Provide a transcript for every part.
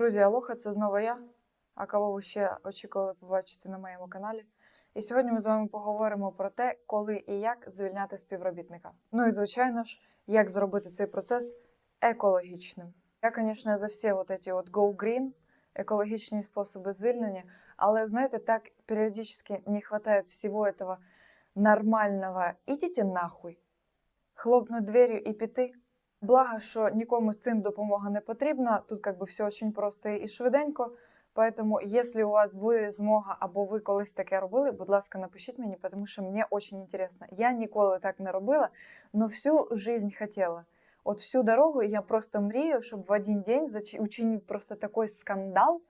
Друзі, Алоха, це знову я. А кого ви ще очікували побачити на моєму каналі. І сьогодні ми з вами поговоримо про те, коли і як звільняти співробітника. Ну і звичайно ж, як зробити цей процес екологічним. Я, звісно, за всі от эти от go green, екологічні способи звільнення, але знаєте, так періодично не вистачає всього этого нормального «ідіть нахуй», хлопнуть дверью і піти. Благо, що нікому з цим допомога не потрібна. Тут как би все очень просто і швиденько. Поэтому, якщо у вас буде змога або ви колись таке робили, будь ласка, напишіть мені, тому що мені дуже інтересно. Я ніколи так не робила, але всю жизнь хотіла. От всю дорогу я просто мрію, щоб в один день учинити просто такий скандал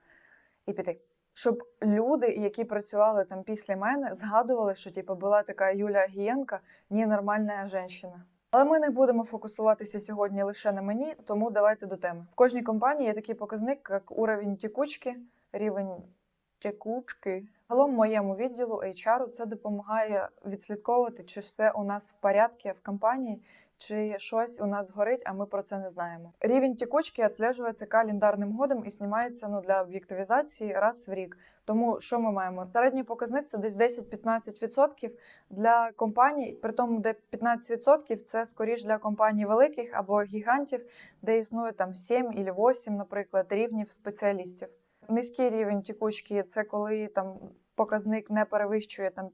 і піти. Щоб люди, які працювали там після мене, згадували, що типу, була така Юля Гієнка, ненормальна жінка. Але ми не будемо фокусуватися сьогодні лише на мені, тому давайте до теми. В кожній компанії є такий показник, як уровень тікучки, рівень тікучки. Загалом моєму відділу HR це допомагає відслідковувати, чи все у нас в порядку в компанії, чи щось у нас горить, а ми про це не знаємо. Рівень тікучки відслежується календарним годом і знімається ну, для об'єктивізації раз в рік. Тому що ми маємо? Середній показник це десь 10-15% для компаній, при тому, де 15% це скоріш для компаній великих або гігантів, де існує там 7 або 8, наприклад, рівнів спеціалістів. Низький рівень тікучки це коли там показник не перевищує там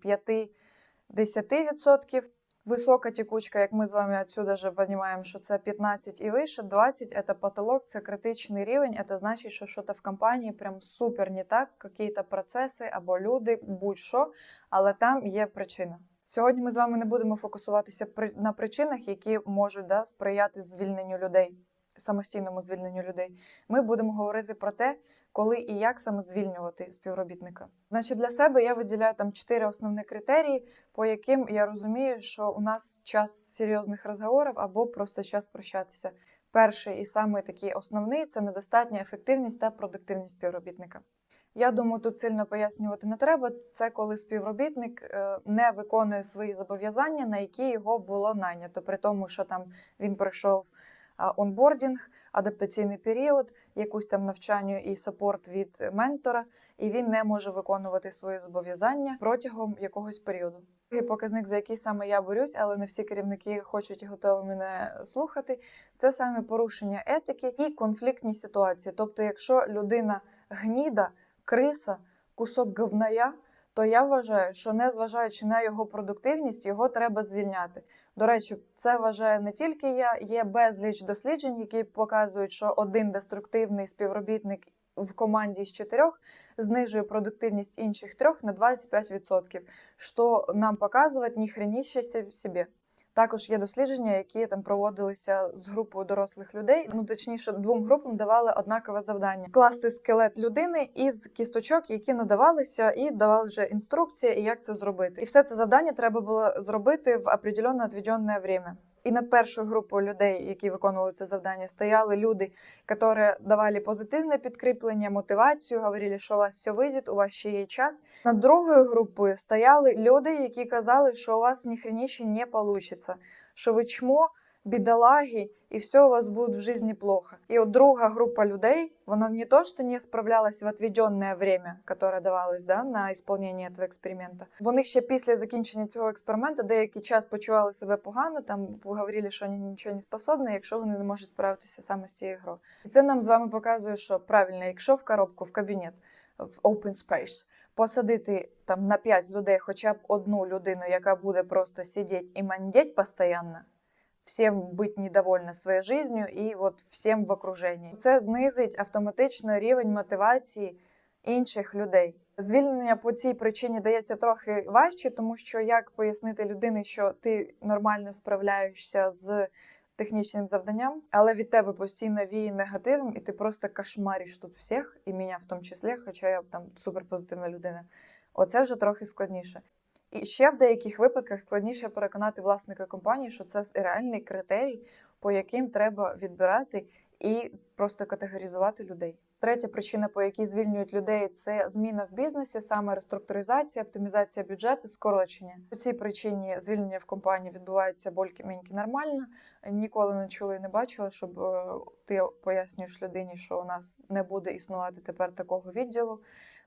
5-10%. Висока тікучка, як ми з вами отсюда вже розуміємо, що це 15 і вище, 20 – це потолок, це критичний рівень, це значить, що щось в компанії прям супер не так, якісь процеси або люди, будь-що, але там є причина. Сьогодні ми з вами не будемо фокусуватися на причинах, які можуть да, сприяти звільненню людей, самостійному звільненню людей. Ми будемо говорити про те, коли і як саме звільнювати співробітника. Значить, для себе я виділяю там чотири основні критерії, по яким я розумію, що у нас час серйозних розговорів або просто час прощатися. Перший і самий такий основний це недостатня ефективність та продуктивність співробітника. Я думаю, тут сильно пояснювати не треба. Це коли співробітник е, не виконує свої зобов'язання, на які його було найнято, при тому, що там він пройшов онбордінг, адаптаційний період, якусь там навчання і сапорт від ментора, і він не може виконувати свої зобов'язання протягом якогось періоду. Другий показник, за який саме я борюсь, але не всі керівники хочуть і готові мене слухати. Це саме порушення етики і конфліктні ситуації. Тобто, якщо людина гніда, криса, кусок говная, то я вважаю, що незважаючи на його продуктивність, його треба звільняти. До речі, це вважає не тільки я, є безліч досліджень, які показують, що один деструктивний співробітник в команді з чотирьох знижує продуктивність інших трьох на 25%, що нам показує ніхреніще собі. Також є дослідження, які там проводилися з групою дорослих людей. Ну точніше, двом групам давали однакове завдання: класти скелет людини із кісточок, які надавалися, і давали вже інструкції, як це зробити. І все це завдання треба було зробити в определенно відведене время. І над першою групою людей, які виконували це завдання, стояли люди, які давали позитивне підкріплення, мотивацію, говорили, що у вас все вийде, у вас ще є час. Над другою групою стояли люди, які казали, що у вас ніхреніше не вийде, що ви чмо, бідолаги, і все у вас буде в житті плохо. І от друга група людей, вона не то, що не справлялась в відведене время, яке давалось да, на виконання цього експерименту. Вони ще після закінчення цього експерименту деякий час почували себе погано, там говорили, що вони нічого не способні, якщо вони не можуть справитися саме з цією грою. І це нам з вами показує, що правильно, якщо в коробку, в кабінет, в open space, посадити там на 5 людей хоча б одну людину, яка буде просто сидіти і мандеть постійно, всім бути недовольна своєю життю і от всім в окруженні. Це знизить автоматично рівень мотивації інших людей. Звільнення по цій причині дається трохи важче, тому що як пояснити людині, що ти нормально справляєшся з технічним завданням, але від тебе постійно віє негативом, і ти просто кошмариш тут всіх, і мене в тому числі, хоча я там суперпозитивна людина. Оце вже трохи складніше. І ще в деяких випадках складніше переконати власника компанії, що це реальний критерій, по яким треба відбирати і просто категоризувати людей. Третя причина, по якій звільнюють людей, це зміна в бізнесі, саме реструктуризація, оптимізація бюджету, скорочення. По цій причині звільнення в компанії відбувається больки-меньки нормально. Ніколи не чула і не бачила, щоб е, ти пояснюєш людині, що у нас не буде існувати тепер такого відділу.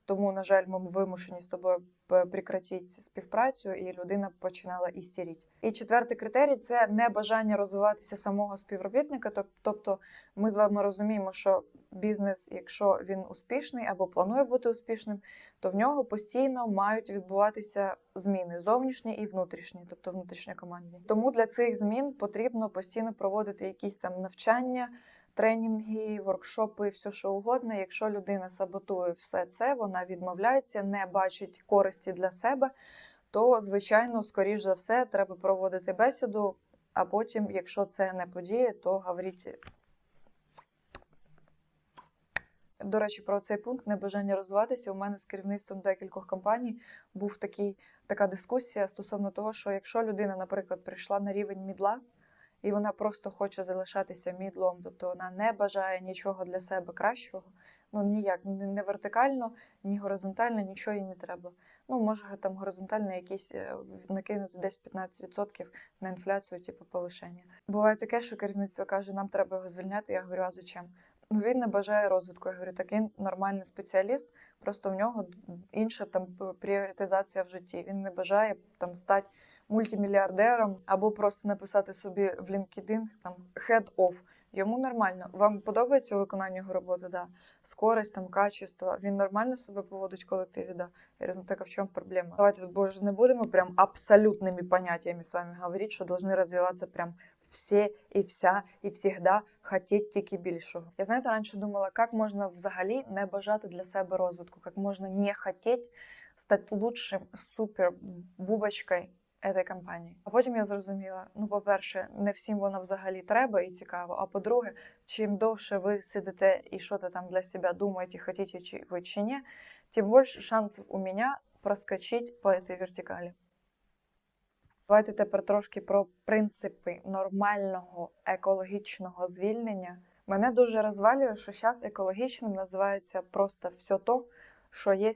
Тому, на жаль, ми вимушені з тобою прекратити співпрацю, і людина починала істерити. І четвертий критерій це небажання розвиватися самого співробітника. Тобто, ми з вами розуміємо, що бізнес, якщо він успішний або планує бути успішним, то в нього постійно мають відбуватися зміни зовнішні і внутрішні, тобто внутрішньокомандні. Тому для цих змін потрібно постійно проводити якісь там навчання. Тренінги, воркшопи, все що угодно. Якщо людина саботує все це, вона відмовляється, не бачить користі для себе, то звичайно, скоріш за все, треба проводити бесіду. А потім, якщо це не подіє, то говоріть. До речі, про цей пункт небажання розвиватися. У мене з керівництвом декількох компаній був такий, така дискусія стосовно того, що якщо людина, наприклад, прийшла на рівень мідла, і вона просто хоче залишатися мідлом, тобто вона не бажає нічого для себе кращого. Ну ніяк не вертикально, ні горизонтально, нічого їй не треба. Ну, може там горизонтально якісь е, накинути десь 15% на інфляцію, типу повишення. Буває таке, що керівництво каже, нам треба його звільняти. Я говорю, а зачем? Ну він не бажає розвитку. Я говорю, так нормальний спеціаліст, просто в нього інша там пріоритизація в житті. Він не бажає там стати мультимільярдером або просто написати собі в LinkedIn там head of. Йому нормально. Вам подобається виконання його роботи? Да. Скорость, там, качество. Він нормально себе поводить в колективі, да. Я говорю, ну так а в чому проблема? Давайте боже не будемо прям абсолютными понятиями с вами говорить, що должны розвиватися прям всі і вся, і всегда хотіть тільки більшого. Я знаєте, раніше думала, як можна взагалі не бажати для себе розвитку, як можна не хотіти стати лучшим супер бубочкою этой компанії. А потім я зрозуміла: ну, по-перше, не всім воно взагалі треба і цікаво. А по-друге, чим довше ви сидите і що то там для себе думаєте, хотіте чи ви чи ні, тим більше шансів у мене проскочити по этой вертикалі. Давайте тепер трошки про принципи нормального екологічного звільнення. Мене дуже розвалює, що зараз екологічним називається просто все то, що є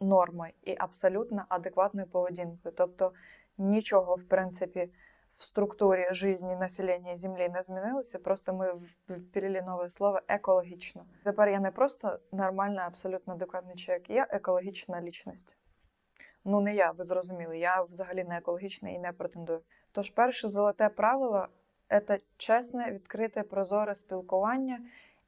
нормою і абсолютно адекватною поведінкою. Тобто нічого, в принципі, в структурі житті населення Землі не змінилося, просто ми в- впілили нове слово екологічно. Тепер я не просто нормальна, абсолютно адекватний чоловік, я екологічна лічність. Ну, не я, ви зрозуміли, я взагалі не екологічна і не претендую. Тож, перше золоте правило це чесне, відкрите, прозоре спілкування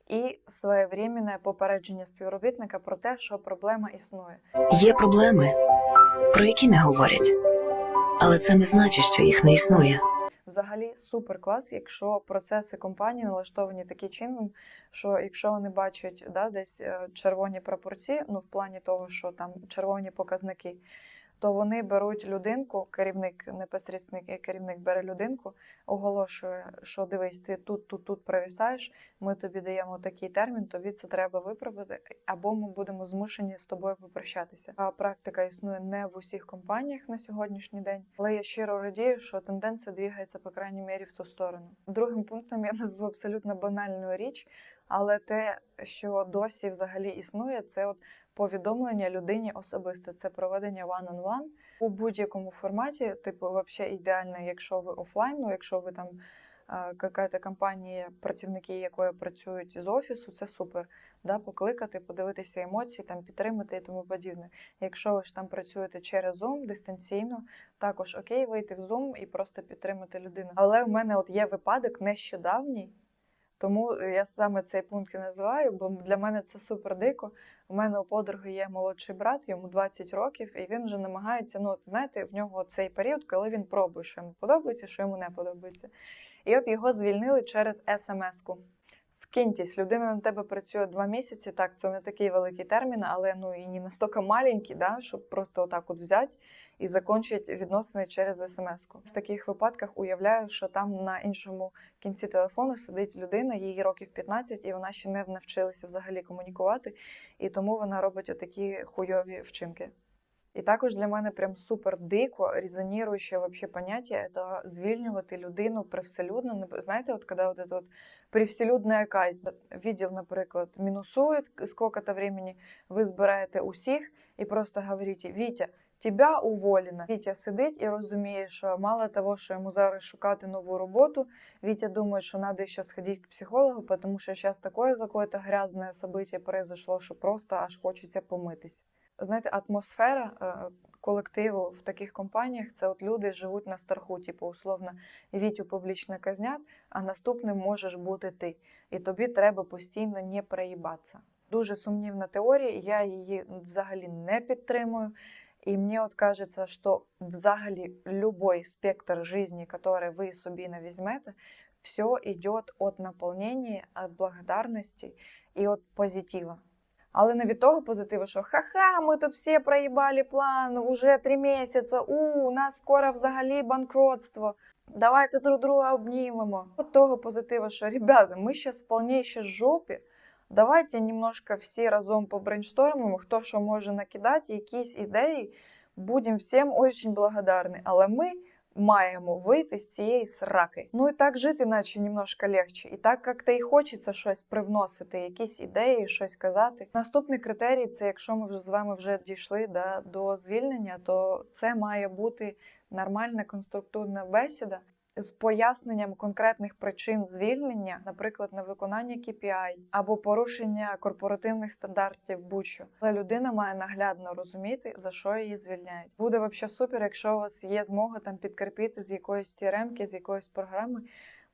і своєвременне попередження співробітника про те, що проблема існує. Є проблеми, про які не говорять, але це не значить, що їх не існує. Взагалі супер клас, якщо процеси компанії налаштовані таким чином, що якщо вони бачать да, десь е, червоні прапорці, ну в плані того, що там червоні показники, то вони беруть людинку, керівник, непосередньо керівник бере людинку, оголошує, що дивись, ти тут, тут, тут провісаєш, ми тобі даємо такий термін, тобі це треба виправити, або ми будемо змушені з тобою попрощатися. А практика існує не в усіх компаніях на сьогоднішній день, але я щиро радію, що тенденція двигається, по крайній мірі, в ту сторону. Другим пунктом я назву абсолютно банальну річ, але те, що досі взагалі існує, це от повідомлення людині особисте. Це проведення one-on-one у будь-якому форматі. Типу, взагалі ідеально, якщо ви офлайн, ну якщо ви там е, какая-то компанія, працівники якої працюють з офісу, це супер. Да, покликати, подивитися емоції, там підтримати і тому подібне. Якщо ви ж там працюєте через Zoom дистанційно, також окей, вийти в Zoom і просто підтримати людину. Але в мене от є випадок нещодавній. Тому я саме цей пункт і називаю, бо для мене це супер дико. У мене у подруги є молодший брат, йому 20 років, і він вже намагається. Ну, знаєте, в нього цей період, коли він пробує, що йому подобається, що йому не подобається. І от його звільнили через смс-ку. Вкиньтесь, людина на тебе працює два місяці. Так, це не такий великий термін, але ну і не настільки маленький, да, щоб просто отак от взяти і закінчити відносини через смс-ку. В таких випадках уявляю, що там на іншому кінці телефону сидить людина, їй років 15, і вона ще не навчилася взагалі комунікувати, і тому вона робить отакі хуйові вчинки. І також для мене прям супер дико резоніруюче вообще поняття це звільнювати людину привселюдно. Не- Знаєте, от коли от это вот привселюдна казнь. Відділ, наприклад, мінусує сколько-то времени, ви збираєте усіх і просто говорите, Вітя, тебя уволено. Вітя сидить і розуміє, що мало того, що йому зараз шукати нову роботу, Витя думает, что надо еще сходить к психологу, потому что сейчас такое какое-то грязное событие произошло, що просто аж хочеться помитись. Знаєте, атмосфера е, колективу в таких компаніях це от люди живуть на страху, типу, условно, Вітю публічно казнять, а наступним можеш бути ти. І тобі треба постійно не проїбатися. Дуже сумнівна теорія, я її взагалі не підтримую. І мені от кажеться, що взагалі любой спектр жизни, который ви собі не візьмете, все идет от наполнения, от благодарности і от позитива. Але не від того позитиву, що ха-ха, ми тут всі проїбали план, уже три місяці, у, у нас скоро взагалі банкротство. Давайте друг друга обнімемо. От того позитиву, що ребята, ми зараз в повнішій жопі. Давайте немножко всі разом побрейнштормимо, хто що може накидати, якісь ідеї. Будемо всім очень благодарні. Але ми маємо вийти з цієї сраки. Ну і так жити, наче немножко легче. І так як то і хочеться щось привносити, якісь ідеї, щось казати. Наступний критерій це якщо ми вже з вами вже дійшли да, до звільнення, то це має бути нормальна конструктивна бесіда. З поясненням конкретних причин звільнення, наприклад, невиконання KPI або порушення корпоративних стандартів будь-що. Але людина має наглядно розуміти, за що її звільняють. Буде взагалі супер, якщо у вас є змога там підкріпити з якоїсь CRM-ки, з якоїсь програми.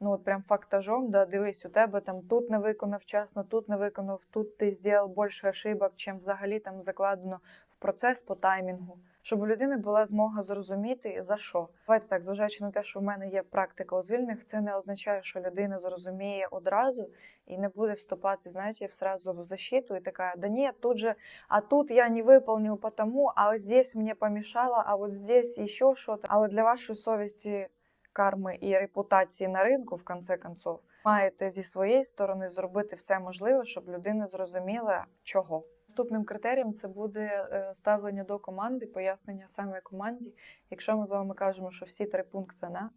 Ну от прям фактажом, да, дивись, у тебе там тут не виконав вчасно, тут не виконав, тут ти зробив більше ошибок, чим взагалі там закладено процес по таймінгу. Щоб у людини була змога зрозуміти за що. Давайте так, зважаючи на те, що в мене є практика у звільнених, це не означає, що людина зрозуміє одразу і не буде вступати, знаєте, сразу в защиту і така, да ні, тут же, а тут я не выполнил потому, а ось здесь мне помешало, а вот здесь еще что-то. Але для вашої совісті, карми і репутації на ринку, в конце концов, маєте зі своєї сторони зробити все можливе, щоб людина зрозуміла, чого. Наступним критерієм це буде е, ставлення до команди, пояснення саме команді. Якщо ми з вами кажемо, що всі три пункти на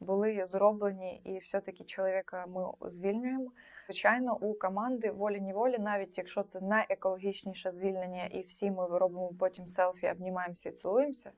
були зроблені, і все-таки чоловіка ми звільнюємо. Звичайно, у команди волі-неволі, навіть якщо це найекологічніше звільнення, і всі ми робимо потім селфі, обнімаємося і цілуємося,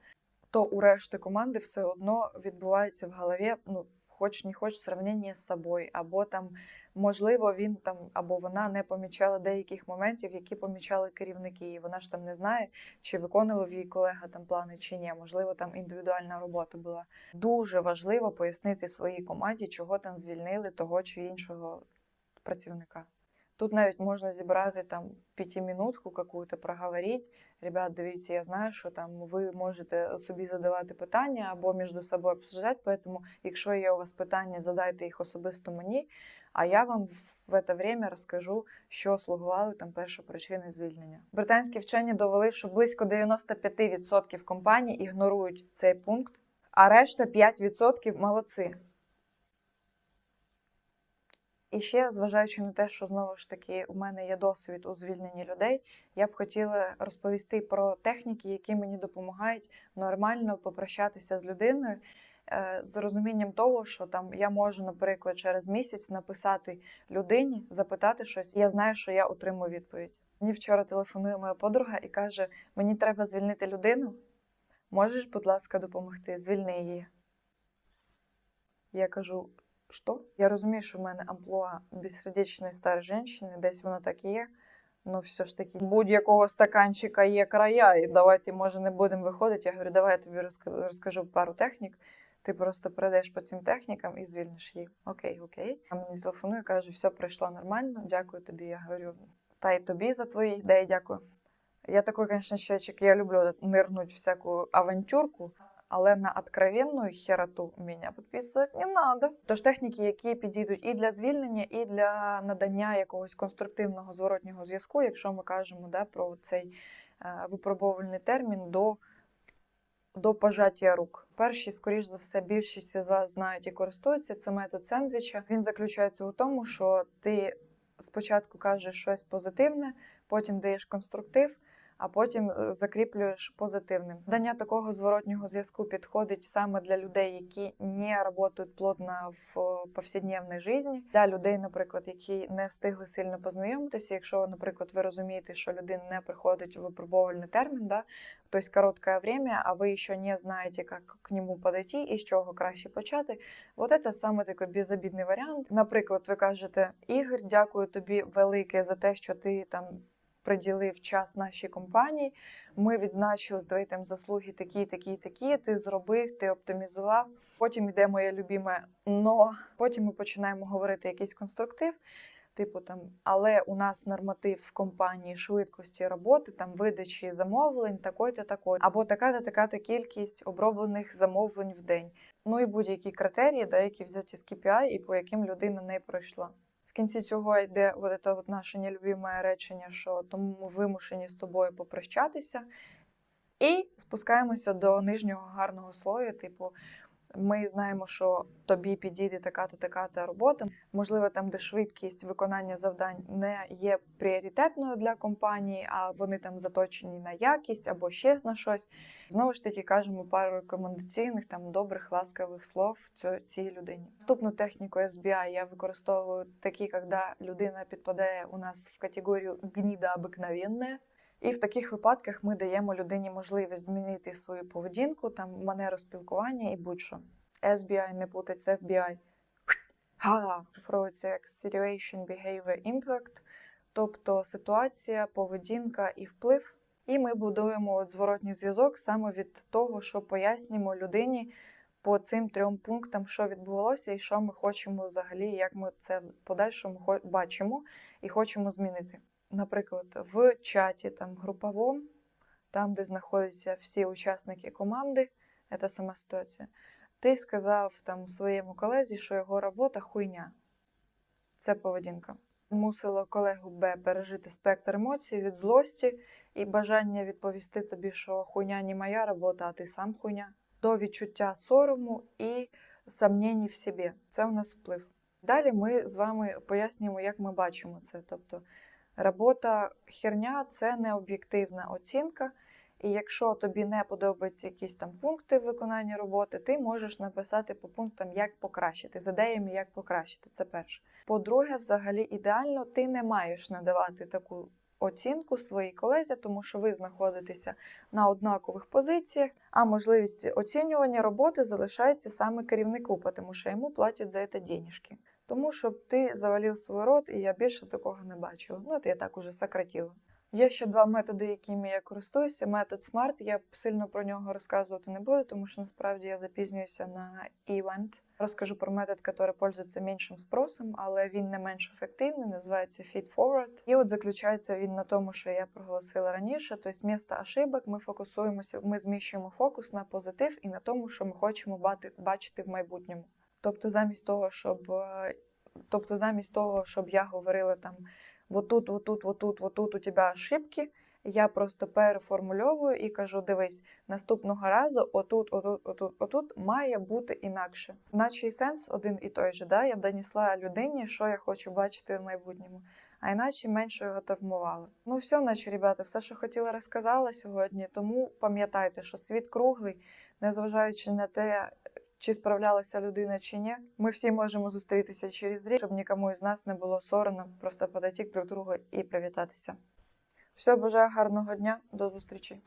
то у решти команди все одно відбувається в голові, ну, хоч не хоч сравнення з собою, або там, можливо, він там або вона не помічала деяких моментів, які помічали керівники. І вона ж там не знає, чи виконував її колега там плани, чи ні. Можливо, там індивідуальна робота була. Дуже важливо пояснити своїй команді, чого там звільнили того чи іншого працівника. Тут навіть можна зібрати там п'ятимінутку какую-то проговорити. Ребят, дивіться, я знаю, що там ви можете собі задавати питання або між собою обсуждати. Тому, якщо є у вас питання, задайте їх особисто мені. А я вам в це время розкажу, що слугували там першопричини звільнення. Британські вчені довели, що близько 95% компаній ігнорують цей пункт, а решта 5% молодці. І ще, зважаючи на те, що знову ж таки у мене є досвід у звільненні людей, я б хотіла розповісти про техніки, які мені допомагають нормально попрощатися з людиною. е, З розумінням того, що там я можу, наприклад, через місяць написати людині, запитати щось, і я знаю, що я отримую відповідь. Мені вчора телефонує моя подруга і каже: Мені треба звільнити людину. Можеш, будь ласка, допомогти? Звільни її. Я кажу, що? Я розумію, що в мене амплуа безсердечної старої жінки, десь воно так і є. Ну, все ж таки, будь-якого стаканчика є края, і давайте, може, не будемо виходити. Я говорю, давай я тобі розка- розкажу пару технік. Ти просто прийдеш по цим технікам і звільниш її. Окей, окей. А мені телефонує, каже, все пройшло нормально, дякую тобі. Я говорю, та й тобі за твої ідеї, дякую. Я такой, конечно, человечек, я люблю нырнуть в всякую авантюрку, але на откровенную хероту мене підписувати не надо. Тож техніки, які підійдуть і для звільнення, і для надання якогось конструктивного зворотнього зв'язку, якщо ми кажемо да, про цей е, випробовувальний термін до, до пожаття рук. Перші, скоріш за все, більшість з вас знають і користуються. Це метод сендвіча. Він заключається у тому, що ти спочатку кажеш щось позитивне, потім даєш конструктив, а потім е, закріплюєш позитивним. Дання такого зворотнього зв'язку підходить саме для людей, які не працюють плотно в е, повсякденній житті. Для людей, наприклад, які не встигли сильно познайомитися. Якщо, наприклад, ви розумієте, що людина не приходить в випробувальний термін, да, тобто коротке время, а ви ще не знаєте, як к нему подойти і з чого краще почати. Вот це саме такий безобідний варіант. Наприклад, ви кажете, Ігор, дякую тобі велике за те, що ти там приділив час нашій компанії. Ми відзначили твої там заслуги такі, такі, такі. Ти зробив, ти оптимізував. Потім йде моє любіме но. Потім ми починаємо говорити якийсь конструктив. Типу там, але у нас норматив в компанії швидкості роботи, там видачі замовлень, такої-то, такої, або така-то, така-то кількість оброблених замовлень в день. Ну і будь-які критерії, да, які взяті з KPI і по яким людина не пройшла. Кінці цього йде от це от наше нелюбіме речення, що тому ми вимушені з тобою попрощатися. І спускаємося до нижнього гарного слою, типу. Ми знаємо, що тобі підійде така-то така-то робота. Можливо, там, де швидкість виконання завдань не є пріоритетною для компанії, а вони там заточені на якість або ще на щось. Знову ж таки, кажемо пару рекомендаційних, там добрих, ласкавих слов цій людині. Наступну техніку SBI я використовую такі, коли людина підпадає у нас в категорію гніда обикновенне. І в таких випадках ми даємо людині можливість змінити свою поведінку, там манеру спілкування і будь-що. SBI не плутать FBI. Га! Шифрується як Situation Behavior Impact, тобто ситуація, поведінка і вплив. І ми будуємо от зворотній зв'язок саме від того, що пояснюємо людині по цим трьом пунктам, що відбувалося, і що ми хочемо взагалі, як ми це в подальшому бачимо і хочемо змінити. Наприклад, в чаті там груповому, там, де знаходяться всі учасники команди, це сама ситуація. Ти сказав там своєму колезі, що його робота хуйня. Це поведінка. Змусило колегу Б пережити спектр емоцій від злості і бажання відповісти тобі, що хуйня не моя робота, а ти сам хуйня. До відчуття сорому і сомнень в собі. Це у нас вплив. Далі ми з вами пояснюємо, як ми бачимо це. Тобто, робота херня це не об'єктивна оцінка. І якщо тобі не подобаються якісь там пункти виконання роботи, ти можеш написати по пунктам, як покращити, з ідеями, як покращити. Це перше. По-друге, взагалі ідеально ти не маєш надавати таку оцінку своїй колезі, тому що ви знаходитеся на однакових позиціях, а можливість оцінювання роботи залишається саме керівнику, тому що йому платять за це денежки. Тому щоб ти завалив свій рот, і я більше такого не бачила. Ну, це я так уже сократила. Є ще два методи, якими я користуюся. Метод SMART. Я сильно про нього розказувати не буду, тому що насправді я запізнююся на івент. Розкажу про метод, який пользується меншим спросом, але він не менш ефективний, називається Feed Forward. І от заключається він на тому, що я проголосила раніше. Тобто, вмісто ошибок ми фокусуємося, ми зміщуємо фокус на позитив і на тому, що ми хочемо бачити в майбутньому. Тобто, замість того, щоб е, тобто, замість того, щоб я говорила там вот тут, вот тут, вот тут, вот тут у тебе ошибки. Я просто переформульовую і кажу: дивись, наступного разу отут, отут, отут, отут має бути інакше. Наче і сенс один і той же. Да? Я донесла людині, що я хочу бачити в майбутньому, а іначе менше його травмували. Ну все, наче, ребята, все, що хотіла, розказала сьогодні. Тому пам'ятайте, що світ круглий, незважаючи на те, чи справлялася людина чи ні. Ми всі можемо зустрітися через рік, щоб нікому із нас не було соромно просто подойти друг другу і привітатися. Все, бажаю гарного дня, до зустрічі.